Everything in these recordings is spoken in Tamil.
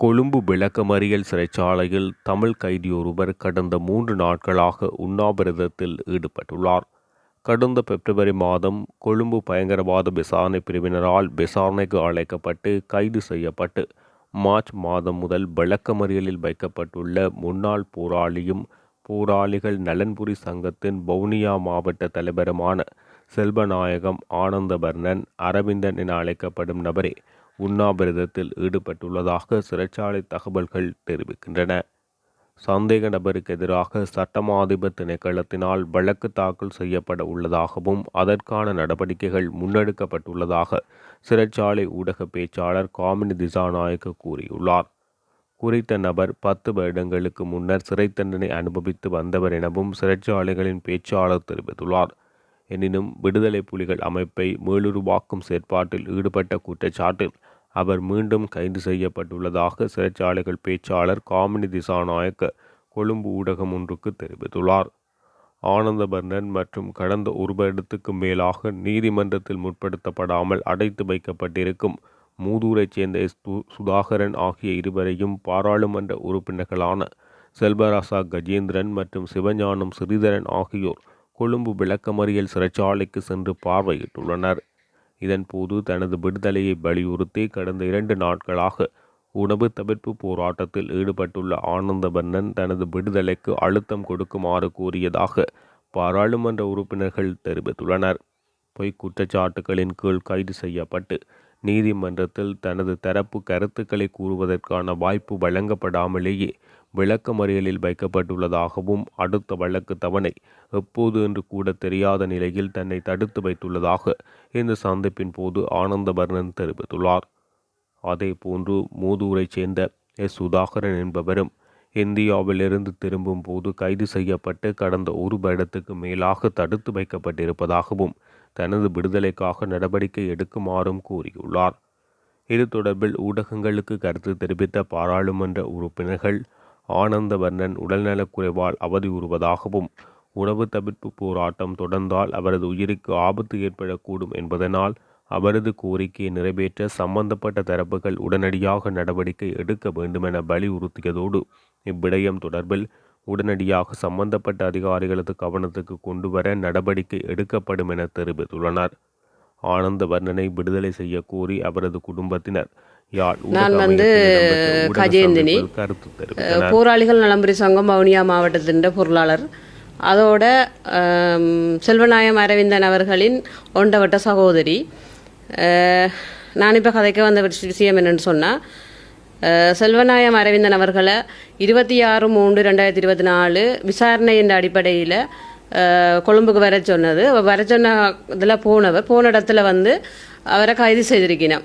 கொழும்பு விளக்கமறியல் சிறைச்சாலையில் தமிழ் கைதியொருவர் கடந்த மூன்று நாட்களாக உண்ணாவிரதத்தில் ஈடுபட்டுள்ளார். கடந்த பெப்ரவரி மாதம் கொழும்பு பயங்கரவாத விசாரணை பிரிவினரால் விசாரணைக்கு அழைக்கப்பட்டு கைது செய்யப்பட்டு மார்ச் மாதம் முதல் விளக்கமறியலில் வைக்கப்பட்டுள்ள முன்னாள் போராளியும் போராளிகள் நலன்புரி சங்கத்தின் வவுனியா மாவட்ட தலைவருமான செல்வநாயகம் ஆனந்தவர்ணன் அரவிந்தன் என அழைக்கப்படும் நபரே உண்ணாவிரதத்தில் ஈடுபட்டுள்ளதாக சிறைச்சாலை தகவல்கள் தெரிவிக்கின்றன. சந்தேக நபருக்கு எதிராக சட்டமா அதிபர் திணைக்களத்தினால் வழக்கு தாக்கல் செய்யப்பட உள்ளதாகவும் அதற்கான நடவடிக்கைகள் முன்னெடுக்கப்பட்டுள்ளதாக சிறைச்சாலை ஊடக பேச்சாளர் காமினி திசாநாயக்க கூறியுள்ளார். குறித்த நபர் பத்து வருடங்களுக்கு முன்னர் சிறை தண்டனை அனுபவித்து வந்தவர் எனவும் சிறைச்சாலைகளின் பேச்சாளர் தெரிவித்துள்ளார். எனினும் விடுதலை புலிகள் அமைப்பை மேலுருவாக்கும் செயற்பாட்டில் ஈடுபட்ட குற்றச்சாட்டில் அவர் மீண்டும் கைது செய்யப்பட்டுள்ளதாக சிறைச்சாலைகள் பேச்சாளர் காமினி திசாநாயக்க கொழும்பு ஊடகம் ஒன்றுக்கு தெரிவித்துள்ளார். ஆனந்தபர்ணன் மற்றும் கடந்த ஒரு வருடத்துக்கு மேலாக நீதிமன்றத்தில் முற்படுத்தப்படாமல் அடைத்து வைக்கப்பட்டிருக்கும் மூதூரைச் சேர்ந்த எஸ். சுதாகரன் ஆகிய இருவரையும் பாராளுமன்ற உறுப்பினர்களான செல்வராசா கஜேந்திரன் மற்றும் சிவஞானம் சிறிதரன் ஆகியோர் கொழும்பு விளக்கமறியல் சிறைச்சாலைக்கு சென்று பார்வையிட்டுள்ளனர். இதன்போது தனது விடுதலையை வலியுறுத்தி கடந்த இரண்டு நாட்களாக உணவு தவிர்ப்பு போராட்டத்தில் ஈடுபட்டுள்ள ஆனந்தவர்ணன் தனது விடுதலைக்கு அழுத்தம் கொடுக்குமாறு கூறியதாக பாராளுமன்ற உறுப்பினர்கள் தெரிவித்துள்ளனர். பொய்க் குற்றச்சாட்டுகளின் கீழ் கைது செய்யப்பட்டு நீதிமன்றத்தில் தனது தரப்பு கருத்துக்களை கூறுவதற்கான வாய்ப்பு வழங்கப்படாமலேயே விளக்கமறியலில் வைக்கப்பட்டுள்ளதாகவும் அடுத்த வழக்கு தவணை எப்போது என்று கூட தெரியாத நிலையில் தன்னை தடுத்து வைத்துள்ளதாக இந்த சந்திப்பின் போது ஆனந்தவர்ணன் தெரிவித்துள்ளார். அதேபோன்று மூதூரைச் சேர்ந்த எஸ். சுதாகரன் என்பவரும் இந்தியாவிலிருந்து திரும்பும் போது கைது செய்யப்பட்டு கடந்த ஒரு வருடத்துக்கு மேலாக தடுத்து வைக்கப்பட்டிருப்பதாகவும் தனது விடுதலைக்காக நடவடிக்கை எடுக்குமாறும் கூறியுள்ளார். இது தொடர்பில் ஊடகங்களுக்கு கருத்து தெரிவித்த பாராளுமன்ற உறுப்பினர்கள் ஆனந்தவர்ணன் உடல்நலக்குறைவால் அவதியுறுவதாகவும் உணவு தவிர்ப்பு போராட்டம் தொடர்ந்தால் அவரது உயிருக்கு ஆபத்து ஏற்படக்கூடும் என்பதனால் அவரது கோரிக்கையை நிறைவேற்ற சம்பந்தப்பட்ட தரப்புகள் உடனடியாக நடவடிக்கை எடுக்க வேண்டுமென வலியுறுத்தியதோடு இவ்விடயம் தொடர்பில் உடனடியாக சம்பந்தப்பட்ட அதிகாரிகளது கவனத்துக்கு கொண்டுவர நடவடிக்கை எடுக்கப்படும் என தெரிவித்துள்ளனர். ஆனந்தவர்ணனை விடுதலை செய்யக் கோரி அவரது குடும்பத்தினர் நான் வந்து கஜேந்தினி. போராளிகள் நலம்புரி சங்கம் வவுனியா மாவட்டத்தின் பொருளாளர் அதோட செல்வநாயம் அரவிந்தன் அவர்களின் ஒண்டவட்ட சகோதரி நான் இப்போ கதைக்க வந்த விஷ- விஷயம் என்னன்னு சொன்னால் செல்வநாயம் அரவிந்தன் அவர்களை இருபத்தி ஆறு மூன்று ரெண்டாயிரத்தி இருபத்தி நாலு விசாரணை என்ற அடிப்படையில் கொழும்புக்கு வர சொன்னது. வர சொன்ன இதில் போனவர் போன இடத்துல வந்து அவரை கைது செய்திருக்கிறேன்.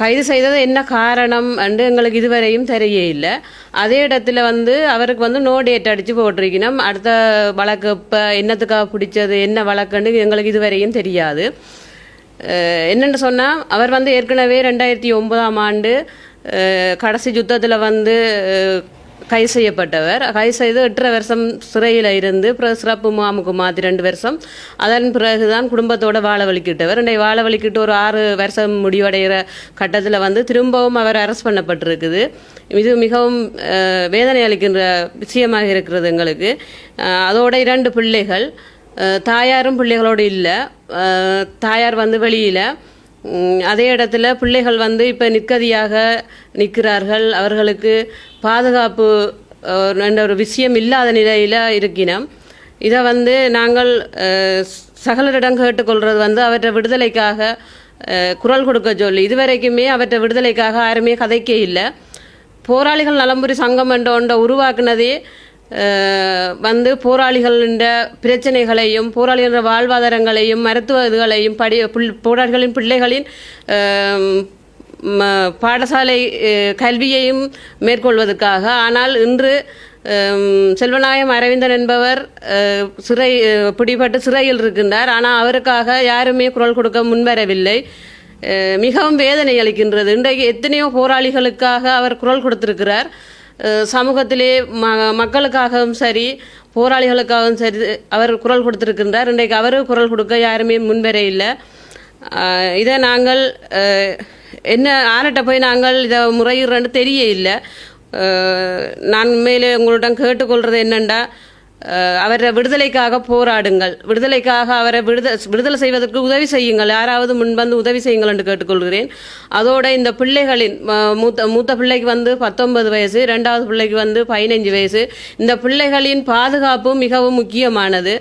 கைது செய்தது என்ன காரணம் என்று எங்களுக்கு இதுவரையும் தெரிய இல்லை. அதே இடத்துல வந்து அவருக்கு வந்து நோ டேட் அடித்து போட்டிருக்கணும் அடுத்த வழக்கு இப்போ என்னத்துக்காக பிடிச்சது என்ன வழக்குன்னு எங்களுக்கு இதுவரையும் தெரியாது. என்னென்னு சொன்னால் அவர் வந்து ஏற்கனவே ரெண்டாயிரத்தி ஒன்பதாம் ஆண்டு கடைசி யுத்தத்தில் வந்து கை கைது செய்யப்பட்டவர். கைது செய்து எட்டரை வருஷம் சிறையில் இருந்து பிறகு சிறப்பு முகாமுக்கு மாற்றி ரெண்டு வருஷம். அதன் பிறகு தான் குடும்பத்தோட வாழ வலிக்கிட்டவர். ரெண்டை வாழ வலிக்கிட்டு ஒரு ஆறு வருஷம் முடிவடைகிற கட்டத்தில் வந்து திரும்பவும் அவர் அரெஸ்ட் பண்ணப்பட்டிருக்குது. இது மிகவும் வேதனை அளிக்கின்ற விஷயமாக இருக்கிறது எங்களுக்கு. அதோட இரண்டு பிள்ளைகள் தாயாரும் பிள்ளைகளோடு இல்லை. தாயார் வந்து வெளியில். அதே இடத்துல பிள்ளைகள் வந்து இப்போ நிற்கதியாக நிற்கிறார்கள். அவர்களுக்கு பாதுகாப்பு என்ற ஒரு விஷயம் இல்லாத நிலையில் இருக்கினோம். இதை வந்து நாங்கள் சகலரிடம் கேட்டுக்கொள்வது வந்து அவற்றை விடுதலைக்காக குரல் கொடுக்க சொல்லி இதுவரைக்குமே அவற்றை விடுதலைக்காக யாருமே கதைக்கே இல்லை. போராளிகள் நலம்புரி சங்கம் என்ற ஒன்றை உருவாக்குனதே வந்து போராளிகளின் பிரச்சனைகளையும் போராளிகளின் வாழ்வாதாரங்களையும் மருத்துவ இதுகளையும் படி புல்- போராளிகளின் பிள்ளைகளின் பாடசாலை கல்வியையும் மேற்கொள்வதற்காக. ஆனால் இன்று செல்வநாயகம் செல்வநாயம் அரவிந்தன் என்பவர் சிறை பிடிபட்டு சிறையில் இருக்கின்றார். ஆனால் அவருக்காக யாருமே குரல் கொடுக்க முன்வரவில்லை. மிகவும் வேதனை அளிக்கின்றது. இன்றைக்கு எத்தனையோ போராளிகளுக்காக அவர் குரல் கொடுத்திருக்கிறார். சமூகத்திலே ம மக்களுக்காகவும் சரி போராளிகளுக்காகவும் சரி அவர் குரல் கொடுத்துருக்கின்றார். இன்றைக்கு அவரும் குரல் கொடுக்க யாருமே முன்வர இல்லை. இதை நாங்கள் என்ன ஆர்கிட்ட போய் நாங்கள் இதை முறையிடுறேன்னு தெரிய இல்லை. நான் மேலே உங்களிடம் கேட்டுக்கொள்வது என்னென்னா அவரை விடுதலைக்காக போராடுங்கள். விடுதலைக்காக அவரை விடுத விடுதலை செய்வதற்கு உதவி செய்யுங்கள். யாராவது முன்வந்து உதவி செய்யுங்கள் என்று கேட்டுக்கொள்கிறேன். அதோட இந்த பிள்ளைகளின் மூத்த மூத்த பிள்ளைக்கு வந்து பத்தொன்பது வயசு ரெண்டாவது பிள்ளைக்கு வந்து பதினஞ்சு வயசு. இந்த பிள்ளைகளின் பாதுகாப்பு மிகவும் முக்கியமானது.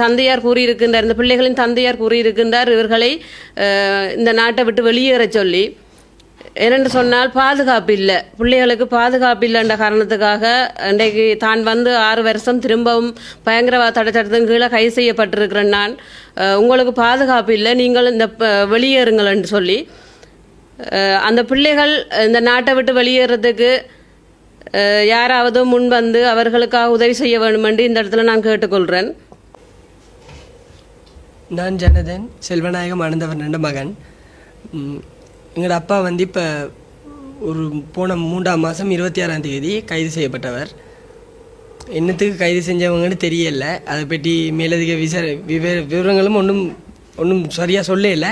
தந்தையார் கூறியிருக்கின்றார் இந்த பிள்ளைகளின் தந்தையார் கூறியிருக்கின்றார் இவர்களை இந்த நாட்டை விட்டு வெளியேறச் சொல்லி. ஏனென்று சொன்னால் பாதுகாப்பு இல்லை. பிள்ளைகளுக்கு பாதுகாப்பு இல்லைன்ற காரணத்துக்காக இன்றைக்கு தான் வந்து ஆறு வருஷம் திரும்பவும் பயங்கரவாத தடைச்சட்டத்தின் கீழே கைது செய்யப்பட்டிருக்கிறேன் நான். உங்களுக்கு பாதுகாப்பு இல்லை. நீங்கள் இந்த ப- வெளியேறுங்கள் என்று சொல்லி. அந்த பிள்ளைகள் இந்த நாட்டை விட்டு வெளியேறதுக்கு யாராவது முன் வந்து அவர்களுக்காக உதவி செய்ய வேண்டும் என்று இந்த இடத்துல நான் கேட்டுக்கொள்கிறேன் நான் ஜனதன் செல்வநாயகம் ஆனந்தவர்ணன் மகன். எங்களோட அப்பா வந்து இப்போ ஒரு போன மூன்றாம் மாதம் இருபத்தி ஆறாம் தேதி கைது செய்யப்பட்டவர். என்னத்துக்கு கைது செஞ்சவங்கன்னு தெரியல. அதை பற்றி மேலதிக விசார விவர விவரங்களும் ஒன்றும் ஒன்றும் சரியாக சொல்லல.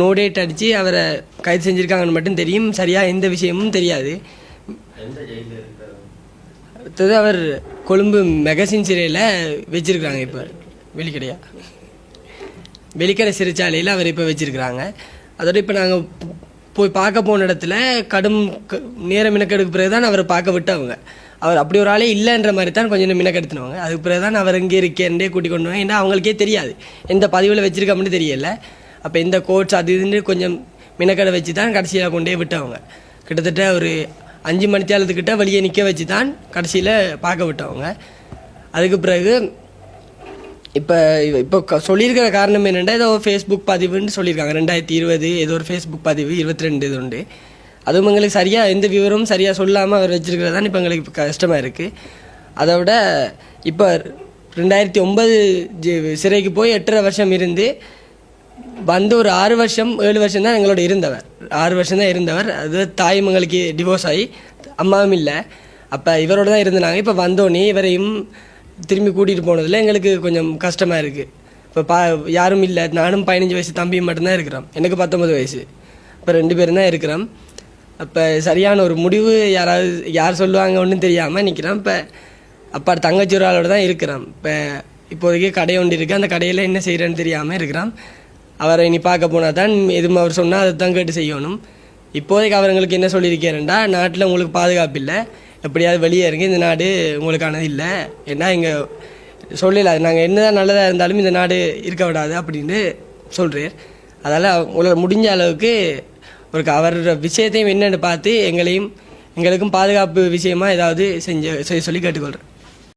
நோ டேட் அடித்து அவரை கைது செஞ்சுருக்காங்கன்னு மட்டும் தெரியும். சரியாக எந்த விஷயமும் தெரியாது. அடுத்தது அவர் கொழும்பு மெகசின் சிறையில் வச்சிருக்காங்க இப்போ. வெளிக்கடையா? வெளிக்கடை சிறைச்சாலையில் அவர் இப்போ வச்சிருக்கிறாங்க. அதோட இப்போ நாங்கள் போய் பார்க்க போன இடத்துல கடும் க- நேர மினக்கெடுக்கு பிறகு தான் அவரை பார்க்க விட்டவங்க. அவர் அப்படி ஒரு ஆளே இல்லைன்ற மாதிரி தான் கொஞ்சம் நேரம் மினக்கெடுத்துனவங்க அதுக்கு பிறகு தான் அவர் இங்கே இருக்கேன்டே கூட்டி கொண்டு ஏன்னா அவங்களுக்கே தெரியாது. எந்த பதிவில் வச்சிருக்கோம்னு தெரியல. அப்போ இந்த கோட்ஸ் அது இதுன்னு கொஞ்சம் மினக்கடை வச்சு தான் கடைசியில் கொண்டே விட்டவங்க. கிட்டத்தட்ட ஒரு அஞ்சு மணித்தாளத்துக்கிட்ட வெளியே நிற்க வச்சு தான் கடைசியில் பார்க்க விட்டவங்க. அதுக்கு பிறகு இப்போ இப்போ சொல்லியிருக்கிற காரணம் என்னென்னா ஏதோ ஃபேஸ்புக் பதிவுன்னு சொல்லியிருக்காங்க. ரெண்டாயிரத்தி இருபது ஏதோ ஒரு ஃபேஸ்புக் பதிவு இருபத்தி ரெண்டு இது உண்டு. அதுவும் எங்களுக்கு சரியாக எந்த விவரமும் சரியாக சொல்லாமல் அவர் வச்சுருக்கிறது தான் இப்போ எங்களுக்கு இப்போ கஷ்டமாக இருக்குது அதை விட இப்போ ரெண்டாயிரத்தி ஒன்பது சிறைக்கு போய் எட்டரை வருஷம் இருந்து வந்து ஒரு ஆறு வருஷம் ஏழு வருஷம் தான் எங்களோட இருந்தவர். ஆறு வருஷம் தான் இருந்தவர். அது தாயும் எங்களுக்கு டிவோர்ஸ் ஆகி அம்மாவும் இல்லை. அப்போ இவரோட தான் இருந்தாங்க இப்போ வந்தோடனே இவரையும் திரும்பி கூட்டிகிட்டு போனதில் எங்களுக்கு கொஞ்சம் கஷ்டமாக இருக்குது இப்போ பா யாரும் இல்லை. நானும் பதினஞ்சு வயசு தம்பியும் மட்டும்தான் இருக்கிறோம். எனக்கு பத்தொம்பது வயசு. இப்போ ரெண்டு பேரும் தான் இருக்கிறோம். அப்போ சரியான ஒரு முடிவு யாராவது யார் சொல்லுவாங்க ஒன்றும் தெரியாமல் நிற்கிறோம் இப்போ அப்பா தங்கச்சி ஒரு ஆளோட தான் இருக்கிறான் இப்போ இப்போதைக்கு கடை ஒன்று இருக்குது அந்த கடையில் என்ன செய்கிறேன்னு தெரியாமல் இருக்கிறான் அவரை இனி பார்க்க போனால் தான் எதுவும் அவர் சொன்னால் அதை தான் கேட்டு செய்யணும். இப்போதைக்கு அவர் எங்களுக்கு என்ன சொல்லியிருக்கிறேன்டா நாட்டில் உங்களுக்கு பாதுகாப்பு இல்லை. எப்படியாவது வெளியே இருங்க இந்த நாடு உங்களுக்கானது இல்லை. ஏன்னா இங்கே சொல்லல நாங்கள் என்னதான் நல்லதாக இருந்தாலும் இந்த நாடு இருக்க விடாது அப்படின்னு சொல்கிறேன் அதால் உங்களால் முடிஞ்ச அளவுக்கு ஒரு அவரோட விஷயத்தையும் என்னென்னு பார்த்து எங்களையும் எங்களுக்கும் பாதுகாப்பு விஷயமா ஏதாவது செஞ்சு செய்ய சொல்லி கேட்டுக்கொள்கிறேன்